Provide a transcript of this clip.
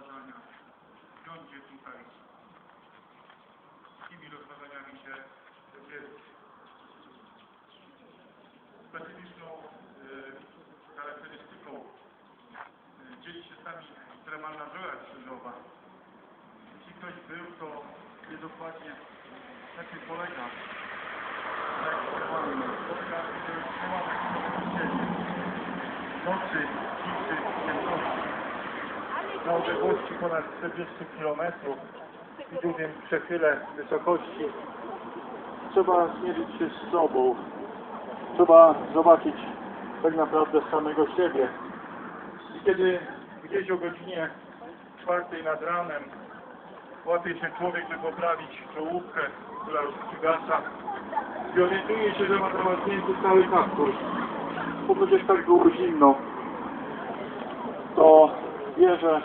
rozważania siądzie tutaj z tymi rozważaniami się dzielić. Specyficzną y, charakterystyką y, dzieli się z nami ekstremalna żora krzyżowa. Jeśli ktoś był, to wie dokładnie na czym polega ta ekstremalna żora, to jest przełamek samego siebie. Nocy, ciszy, ciemności. Na odległości ponad 40 km i dużym przechyle wysokości trzeba zmierzyć się z sobą. Trzeba zobaczyć tak naprawdę samego siebie. I kiedy gdzieś o godzinie czwartej nad ranem łapie się człowiek, by poprawić czołówkę, która już przygasa i orientuje się, że ma zamarznięty cały kaptur, bo przecież tak było zimno, to wie, że